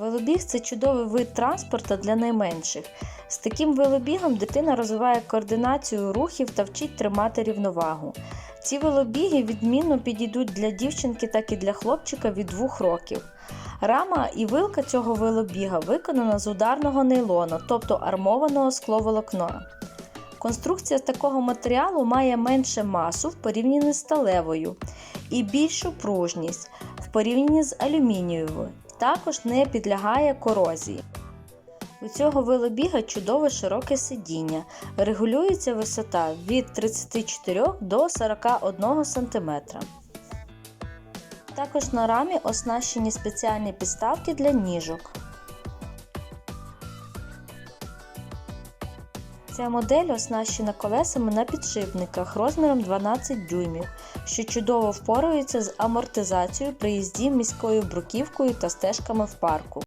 Велобіг це чудовий вид транспорту для найменших. З таким велобігом дитина розвиває координацію рухів та вчить тримати рівновагу. Ці велобіги відмінно підійдуть для дівчинки, так і для хлопчика від 2 років. Рама і вилка цього велобіга виконана з ударного нейлону, тобто армованого скловолокна. Конструкція такого матеріалу має менше масу в порівнянні з сталевою і більшу пружність в порівнянні з алюмінієвою. Також не підлягає корозії. У цього велобіга чудове широке сидіння. Регулюється висота від 34 до 41 см. Також на рамі оснащені спеціальні підставки для ніжок. Ця модель оснащена колесами на підшипниках розміром 12 дюймів, що чудово впорується з амортизацією при їзді міською бруківкою та стежками в парку.